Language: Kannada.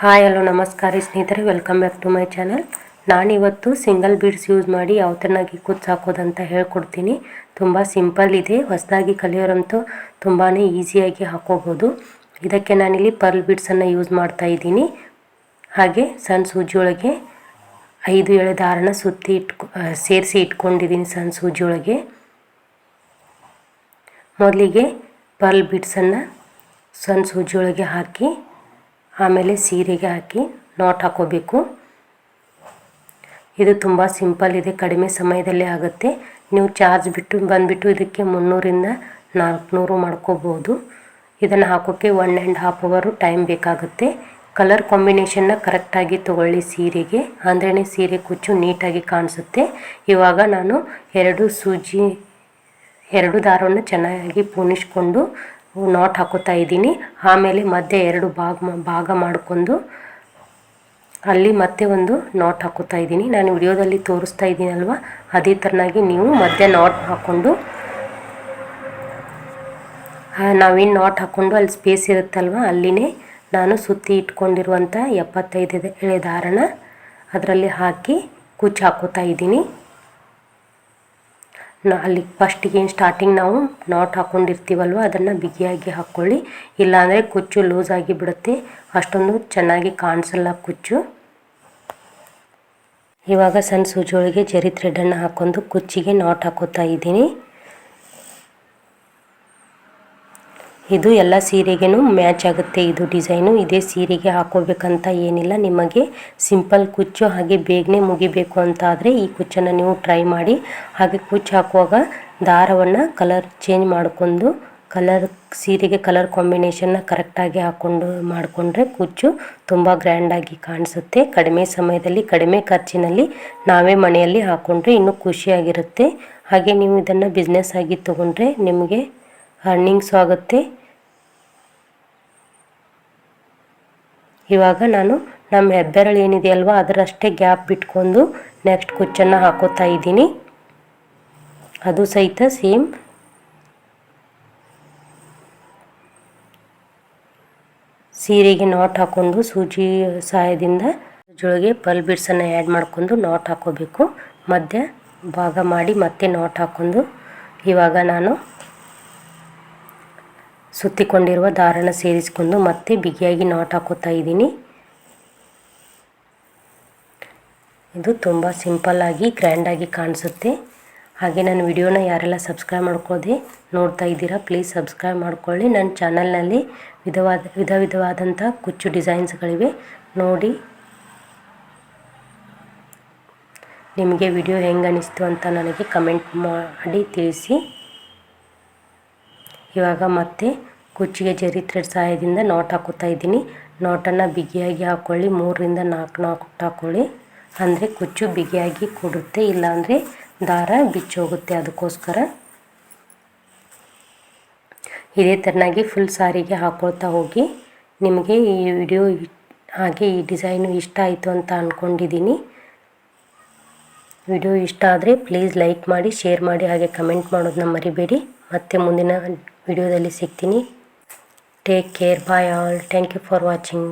ಹಾಯ್, ಹಲೋ, ನಮಸ್ಕಾರ ಸ್ನೇಹಿತರೆ, welcome back to my channel. ನಾನಿವತ್ತು ಸಿಂಗಲ್ ಬೀಡ್ಸ್ ಯೂಸ್ ಮಾಡಿ ಯಾವ ಥರನಾಗಿ ಕುಚ್ಚು ಹಾಕೋದಂತ ಹೇಳ್ಕೊಡ್ತೀನಿ. ತುಂಬ ಸಿಂಪಲ್ ಇದೆ. ಹೊಸದಾಗಿ ಕಲಿಯೋರಂತೂ ತುಂಬಾ ಈಸಿಯಾಗಿ ಹಾಕೋಬೋದು. ಇದಕ್ಕೆ ನಾನಿಲ್ಲಿ ಪರ್ಲ್ ಬೀಡ್ಸನ್ನು ಯೂಸ್ ಮಾಡ್ತಾ ಇದ್ದೀನಿ. ಹಾಗೆ ಸಣ್ಣ ಸೂಜಿಯೊಳಗೆ ಐದು ಎಳೆ ದಾರನ ಸುತ್ತಿ ಇಟ್ಕೊ ಸೇರಿಸಿ ಇಟ್ಕೊಂಡಿದ್ದೀನಿ ಸಣ್ಣ ಸೂಜಿಯೊಳಗೆ. ಮೊದಲಿಗೆ ಪರ್ಲ್ ಬೀಡ್ಸನ್ನು ಸಣ್ಣ ಸೂಜಿಯೊಳಗೆ ಹಾಕಿ ಆಮೇಲೆ ಸೀರೆಗೆ ಹಾಕಿ ನಾಟ್ ಹಾಕೋಬೇಕು. ಇದು ತುಂಬ ಸಿಂಪಲ್ ಇದೆ, ಕಡಿಮೆ ಸಮಯದಲ್ಲೇ ಆಗುತ್ತೆ. ನೀವು ಚಾರ್ಜ್ ಬಿಟ್ಟು, ಬಂದುಬಿಟ್ಟು ಇದಕ್ಕೆ ಮುನ್ನೂರಿಂದ ನಾಲ್ಕುನೂರು ಮಾಡ್ಕೋಬೋದು. ಇದನ್ನು ಹಾಕೋಕ್ಕೆ ಒನ್ ಆ್ಯಂಡ್ ಹಾಫ್ ಅವರು ಟೈಮ್ ಬೇಕಾಗುತ್ತೆ. ಕಲರ್ ಕಾಂಬಿನೇಷನ್ನ ಕರೆಕ್ಟಾಗಿ ತಗೊಳ್ಳಿ ಸೀರೆಗೆ. ಅಂದ್ರೇ ಸೀರೆ ಕುಚ್ಚು ನೀಟಾಗಿ ಕಾಣಿಸುತ್ತೆ. ಇವಾಗ ನಾನು ಎರಡು ಸೂಜಿ, ಎರಡು ದಾರವನ್ನು ಚೆನ್ನಾಗಿ ಪೂನಿಸ್ಕೊಂಡು ನಾಟ್ ಹಾಕೋತಾ ಇದ್ದೀನಿ. ಆಮೇಲೆ ಮಧ್ಯೆ ಎರಡು ಭಾಗ ಭಾಗ ಮಾಡಿಕೊಂಡು ಅಲ್ಲಿ ಮತ್ತೆ ಒಂದು ನಾಟ್ ಹಾಕೋತಾ ಇದ್ದೀನಿ. ನಾನು ವಿಡಿಯೋದಲ್ಲಿ ತೋರಿಸ್ತಾ ಇದ್ದೀನಲ್ವ? ಅದೇ ಥರನಾಗಿ ನೀವು ಮಧ್ಯ ನಾಟ್ ಹಾಕ್ಕೊಂಡು ನಾವೇನು ನಾಟ್ ಹಾಕ್ಕೊಂಡು ಅಲ್ಲಿ ಸ್ಪೇಸ್ ಇರುತ್ತಲ್ವ? ಅಲ್ಲಿನೇ ನಾನು ಸುತ್ತಿ ಇಟ್ಕೊಂಡಿರುವಂಥ ಎಪ್ಪತ್ತೈದು ಎಳೆ ದಾರಣ ಅದರಲ್ಲಿ ಹಾಕಿ ಕುಚ್ಚು ಹಾಕೋತಾ ಇದ್ದೀನಿ. ಅಲ್ಲಿ ಫಸ್ಟಿಗೆ ಸ್ಟಾರ್ಟಿಂಗ್ ನಾವು ನಾಟ್ ಹಾಕ್ಕೊಂಡಿರ್ತೀವಲ್ವ ಅದನ್ನು ಬಿಗಿಯಾಗಿ ಹಾಕ್ಕೊಳ್ಳಿ ಇಲ್ಲಾಂದರೆ ಕುಚ್ಚು ಲೂಸ್ ಆಗಿ ಬಿಡುತ್ತೆ. ಅಷ್ಟೊಂದು ಚೆನ್ನಾಗಿ ಕಾಣಿಸಲ್ಲ ಕುಚ್ಚು. ಇವಾಗ ಸಣ್ಣ ಸೂಜಿ ಜರಿ ಥ್ರೆಡನ್ನು ಹಾಕ್ಕೊಂಡು ಕುಚ್ಚಿಗೆ ನಾಟ್ ಹಾಕೋತಾ ಇದ್ದೀನಿ. ಇದು ಎಲ್ಲ ಸೀರೆಗೂ ಮ್ಯಾಚ್ ಆಗುತ್ತೆ. ಇದು ಡಿಸೈನು, ಇದೇ ಸೀರೆಗೆ ಹಾಕೋಬೇಕಂತ ಏನಿಲ್ಲ. ನಿಮಗೆ ಸಿಂಪಲ್ ಕುಚ್ಚು ಹಾಗೆ ಬೇಗನೆ ಮುಗಿಬೇಕು ಅಂತ ಆದರೆ ಈ ಕುಚ್ಚನ್ನು ನೀವು ಟ್ರೈ ಮಾಡಿ. ಹಾಗೆ ಕುಚ್ಚು ಹಾಕುವಾಗ ದಾರವನ್ನು ಕಲರ್ ಚೇಂಜ್ ಮಾಡಿಕೊಂಡು, ಕಲರ್, ಸೀರೆಗೆ ಕಲರ್ ಕಾಂಬಿನೇಷನ್ನ ಕರೆಕ್ಟಾಗಿ ಹಾಕ್ಕೊಂಡು ಮಾಡಿಕೊಂಡ್ರೆ ಕುಚ್ಚು ತುಂಬ ಗ್ರ್ಯಾಂಡಾಗಿ ಕಾಣಿಸುತ್ತೆ. ಕಡಿಮೆ ಸಮಯದಲ್ಲಿ, ಕಡಿಮೆ ಖರ್ಚಿನಲ್ಲಿ ನಾವೇ ಮನೆಯಲ್ಲಿ ಹಾಕ್ಕೊಂಡ್ರೆ ಇನ್ನೂ ಖುಷಿಯಾಗಿರುತ್ತೆ. ಹಾಗೆ ನೀವು ಇದನ್ನು ಬಿಸ್ನೆಸ್ ಆಗಿ ತೊಗೊಂಡ್ರೆ ನಿಮಗೆ ಅರ್ನಿಂಗ್ಸು ಆಗುತ್ತೆ. ಇವಾಗ ನಾನು ನಮ್ಮ ಹೆಬ್ಬೆರಳು ಏನಿದೆಯಲ್ವ ಅದರಷ್ಟೇ ಗ್ಯಾಪ್ ಬಿಟ್ಕೊಂಡು ನೆಕ್ಸ್ಟ್ ಕುಚ್ಚನ್ನು ಹಾಕೋತಾ ಇದ್ದೀನಿ. ಅದು ಸಹಿತ ಸೇಮ್ ಸೀರೆಗೆ ನಾಟ್ ಹಾಕ್ಕೊಂಡು ಸೂಜಿ ಸಹಾಯದಿಂದ ಜೊಳಗೆ ಪಲ್ ಬಿಡ್ಸನ್ನು ಆ್ಯಡ್ ಮಾಡ್ಕೊಂಡು ನಾಟ್ ಹಾಕೋಬೇಕು. ಮಧ್ಯ ಭಾಗ ಮಾಡಿ ಮತ್ತೆ ನಾಟ್ ಹಾಕ್ಕೊಂಡು ಇವಾಗ ನಾನು ಸುತ್ತಿಕೊಂಡಿರುವ ದಾರನ ಸೇರಿಸಿಕೊಂಡು ಮತ್ತೆ ಬಿಗಿಯಾಗಿ ನಾಟ್ ಹಾಕೋತಾ ಇದ್ದೀನಿ. ಇದು ತುಂಬ ಸಿಂಪಲ್ಲಾಗಿ ಗ್ರ್ಯಾಂಡಾಗಿ ಕಾಣಿಸುತ್ತೆ. ಹಾಗೆ ನನ್ನ ವಿಡಿಯೋನ ಯಾರೆಲ್ಲ ಸಬ್ಸ್ಕ್ರೈಬ್ ಮಾಡ್ಕೊಳ್ಳದೆ ನೋಡ್ತಾ ಇದ್ದೀರಾ, ಪ್ಲೀಸ್ ಸಬ್ಸ್ಕ್ರೈಬ್ ಮಾಡ್ಕೊಳ್ಳಿ. ನನ್ನ ಚಾನಲ್ನಲ್ಲಿ ವಿಧವಾದ ವಿಧ ವಿಧವಾದಂಥ ಕುಚ್ಚು ಡಿಸೈನ್ಸ್ಗಳಿವೆ. ನೋಡಿ. ನಿಮಗೆ ವಿಡಿಯೋ ಹೆಂಗೆ ಅನಿಸ್ತು ಅಂತ ನನಗೆ ಕಮೆಂಟ್ ಮಾಡಿ ತಿಳಿಸಿ. ಇವಾಗ ಮತ್ತೆ ಕುಚ್ಚಿಗೆ ಜರಿ ಥ್ರೆಡ್ ಸಹಾಯದಿಂದ ನಾಟ್ ಹಾಕುತ್ತಾ ಇದ್ದೀನಿ. ನಾಟನ್ನು ಬಿಗಿಯಾಗಿ ಹಾಕ್ಕೊಳ್ಳಿ ಮೂರರಿಂದ ನಾಲ್ಕು ನಾಲ್ಕು ಹಾಕ್ಕೊಳ್ಳಿ ಅಂದರೆ ಕುಚ್ಚು ಬಿಗಿಯಾಗಿ ಕೊಡುತ್ತೆ, ಇಲ್ಲಾಂದರೆ ದಾರ ಬಿಚ್ಚೋಗುತ್ತೆ. ಅದಕ್ಕೋಸ್ಕರ ಇದೇ ಥರನಾಗಿ ಫುಲ್ ಸಾರಿಗೆ ಹಾಕ್ಕೊಳ್ತಾ ಹೋಗಿ. ನಿಮಗೆ ಈ ವಿಡಿಯೋ ಹಾಗೆ ಈ ಡಿಸೈನು ಇಷ್ಟ ಆಯಿತು ಅಂತ ಅಂದ್ಕೊಂಡಿದ್ದೀನಿ ವಿಡಿಯೋ ಇಷ್ಟ ಆದರೆ ಪ್ಲೀಸ್ ಲೈಕ್ ಮಾಡಿ ಶೇರ್ ಮಾಡಿ, ಹಾಗೆ ಕಮೆಂಟ್ ಮಾಡೋದನ್ನ ಮರಿಬೇಡಿ. ಮತ್ತೆ ಮುಂದಿನ ವಿಡಿಯೋದಲ್ಲಿ ಸಿಗ್ತೀನಿ. Take care bye all thank you for watching